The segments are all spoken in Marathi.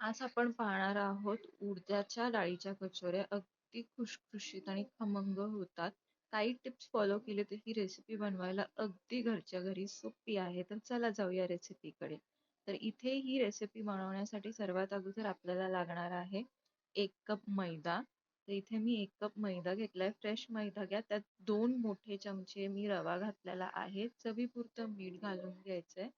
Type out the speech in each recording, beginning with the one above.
आज आपण पाहणार आहोत उडदाच्या डाळीच्या कचोऱ्या अगदी खुशखुशीत आणि खमंग होतात. काही टिप्स फॉलो केले तर ही रेसिपी बनवायला अगदी घरच्या घरी सोपी आहे. तर चला जाऊया रेसिपीकडे तर इथे ही रेसिपी बनवण्यासाठी सर्वात अगोदर आपल्याला लागणार आहे एक कप मैदा. तर इथे मी एक कप मैदा घेतलाय. फ्रेश मैदा घ्या. त्यात दोन मोठे चमचे मी रवा घातलेला आहे. चवीपुरतं मीठ घालून घ्यायचंय.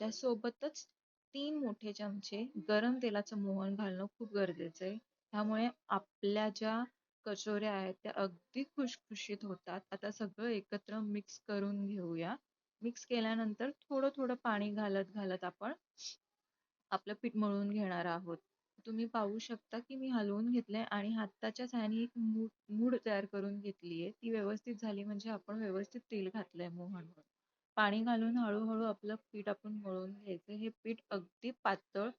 त्यासोबतच तीन मोठे चमचे गरम तेलाचं मोहन घालणं खूप गरजेचं आहे. त्यामुळे आपल्या ज्या कचोऱ्या आहेत त्या अगदी खुशखुशीत होतात. आता सगळं एकत्र मिक्स करून घेऊया. मिक्स केल्यानंतर थोडं थोडं पाणी घालत घालत आपण आपलं पीठ मळून घेणार आहोत. तुम्ही पाहू शकता की मी हलवून घेतलंय आणि हाताच्या सहाय्याने एक मूड मूड तयार करून घेतलीये. ती व्यवस्थित झाली म्हणजे आपण व्यवस्थित तेल घातलंय मोहनवर. पाणी घालून हळूहळू आपलं पीठ आपण मळून घ्यायचं. हे पीठ अगदी पातळ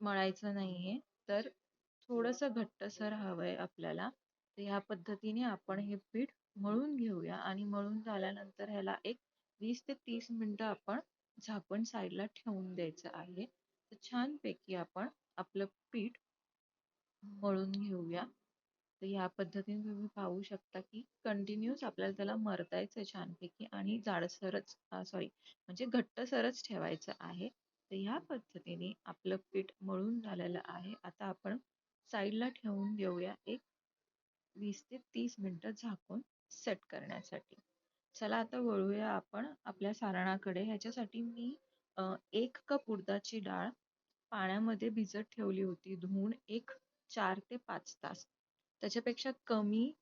मळायचं नाहीये. तर थोडंसं घट्टसर हवंय आपल्याला. तर ह्या पद्धतीने आपण हे पीठ मळून घेऊया आणि मळून झाल्यानंतर ह्याला एक वीस ते तीस मिनिटं आपण झाकण ला ठेवून द्यायचं आहे. तर छानपैकी आपण आपलं पीठ मळून घेऊया. तर या पद्धतीने तुम्ही पाहू शकता की कंटिन्यूस आपल्याला त्याला मरतायचं छानपैकी आणि जाडसरच सॉरी म्हणजे घट्टसरच ठेवायचं आहे. तर ह्या पद्धतीने आपलं पीठ मळून झालेलं आहे. आता आपण साईडला ठेवून देऊया एक वीस ते तीस मिनटं झाकून सेट करण्यासाठी. चला आता वळूया आपण आपल्या सारणाकडे. ह्याच्यासाठी मी एक कप उडदाची डाळ पाण्यामध्ये भिजत ठेवली होती. धुवून एक चार ते पाच तास. त्याच्यापेक्षा कमी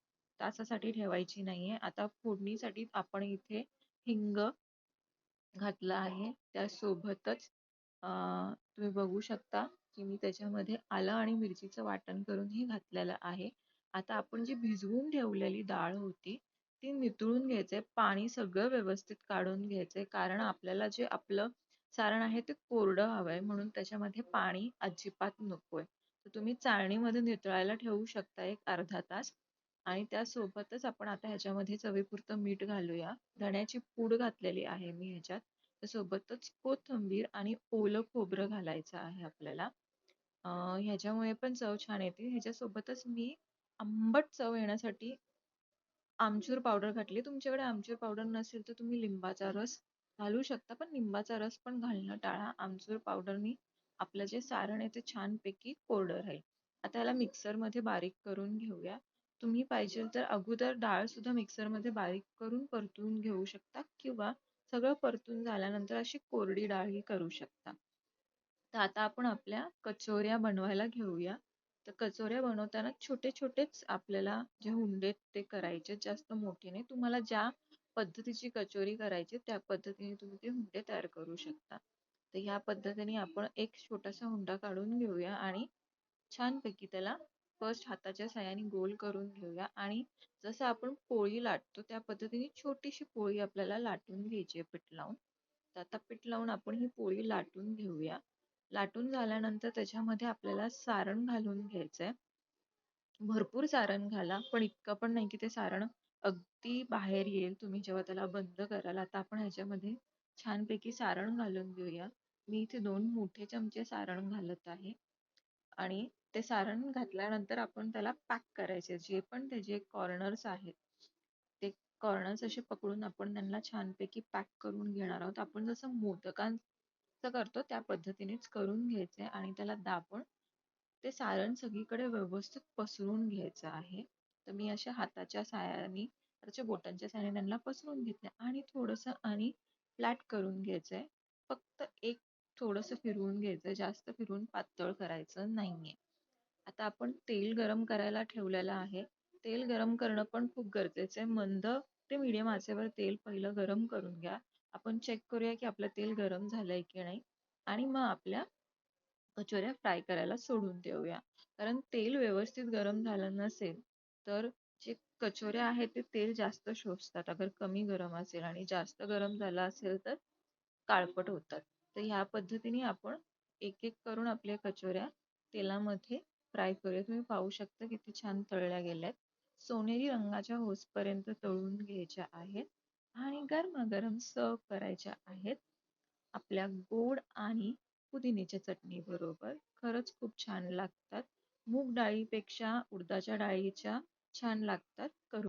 तासासाठी ठेवायची नाहीये. आता फोडणीसाठी आपण इथे हिंग घातला आहे. त्यासोबतच तुम्ही बघू शकता की मी त्याच्यामध्ये आलं आणि मिरचीचं वाटण करूनही घातलेलं आहे. आता आपण जी भिजवून ठेवलेली डाळ होती ती नितळून घ्यायचंय. पाणी सगळं व्यवस्थित काढून घ्यायचंय. कारण आपल्याला जे आपलं सारण आहे ते कोरडं हवंय. म्हणून त्याच्यामध्ये पाणी अजिबात नकोय. तुम्ही चाळणीमध्ये नितळायला ठेवू शकता एक अर्धा तास. आणि त्यासोबतच आपण आता ह्याच्यामध्ये चवीपुरतं मीठ घालूया. धण्याची पूड घातलेली आहे मी ह्याच्यात. त्यासोबतच कोथिंबीर आणि ओलं खोबरं घालायचं आहे आपल्याला. ह्याच्यामुळे पण चव छान येते. ह्याच्यासोबतच मी आंबट चव येण्यासाठी आमचूर पावडर घातली. तुमच्याकडे आमचूर पावडर नसेल तर तुम्ही लिंबाचा रस घालू शकता पण लिंबाचा रस पण घालणं टाळा. आमचूर पावडरनी आपलं जे सारण आहे ते छानपैकी कोरडं राहील. आता याला मिक्सरमध्ये बारीक करून घेऊया. तुम्ही पाहिजे तर अगोदर डाळ सुद्धा मिक्सरमध्ये बारीक करून परतून घेऊ शकता किंवा सगळं परतून झाल्यानंतर अशी कोरडी डाळही करू शकता. तर आता आपण आपल्या कचोऱ्या बनवायला घेऊया. तर कचोऱ्या बनवताना छोटे छोटेच आपल्याला जे हुंडे ते करायचे जास्त मोठे नाही. तुम्हाला ज्या पद्धतीची कचोरी करायची त्या पद्धतीने तुम्ही ते हुंडे तयार करू शकता. तर ह्या पद्धतीने आपण एक छोटासा हुंडा काढून घेऊया आणि छानपैकी त्याला फर्स्ट हाताच्या साह्याने गोल करून घेऊया. आणि जसं आपण पोळी लाटतो त्या पद्धतीने छोटीशी पोळी आपल्याला लाटून घ्यायची आहे पीठ लावून. तर आता पीठ लावून आपण ही पोळी लाटून घेऊया. लाटून झाल्यानंतर त्याच्यामध्ये आपल्याला सारण घालून घ्यायचंय. भरपूर सारण घाला पण इतकं पण नाही की ते सारण अगदी बाहेर येईल. तुम्ही जेव्हा त्याला बंद कराल आता आपण ह्याच्यामध्ये छानपैकी सारण घालून घेऊया. मी इथे दोन मोठे चमचे सारण घालत आहे. आणि ते सारण घातल्यानंतर आपण त्याला पॅक करायचे. जे पण त्याचे कॉर्नर्स आहेत ते कॉर्नर्स असे पकडून आपण त्यांना छानपैकी पॅक करून घेणार आहोत. आपण जसं मोदकांचं करतो त्या पद्धतीनेच करून घ्यायचे आणि त्याला दाबून ते सारण सगळीकडे व्यवस्थित पसरून घ्यायचं आहे. तर मी अशा हाताच्या साह्याने त्याच्या बोटांच्या साह्याने त्यांना पसरून घेतले आणि थोडंसं आणि फ्लॅट करून घ्यायचंय. फक्त एक थोडंसं फिरवून घ्यायचं जास्त फिरवून पातळ करायचं नाहीये. आता आपण तेल गरम करायला ठेवलेलं आहे. तेल गरम करणं पण खूप गरजेचं आहे. मंद ते मीडियम आचेवर तेल पहिलं गरम करून घ्या. आपण चेक करूया की आपलं तेल गरम झालंय की नाही. आणि मग आपल्या कचोऱ्या फ्राय करायला सोडून देऊया. कारण तेल व्यवस्थित गरम झालं नसेल तर जे कचोऱ्या आहेत ते तेल जास्त शोषतात. अगर कमी गरम असेल आणि जास्त गरम झालं असेल तर काळपट होतात. तर ह्या पद्धतीने आपण एक एक करून आपल्या कचोऱ्या तेलामध्ये फ्राय करूया. तुम्ही पाहू शकता किती छान तळल्या गेल्यात. सोनेरी रंगाच्या होसपर्यंत तळून घ्यायच्या आहेत आणि गरमागरम सर्व करायच्या आहेत. आपल्या गोड आणि पुदिन्याच्या चटणी बरोबर खरंच खूप छान लागतात. मूग डाळीपेक्षा उडदाच्या डाळीच्या छान लागतात. करून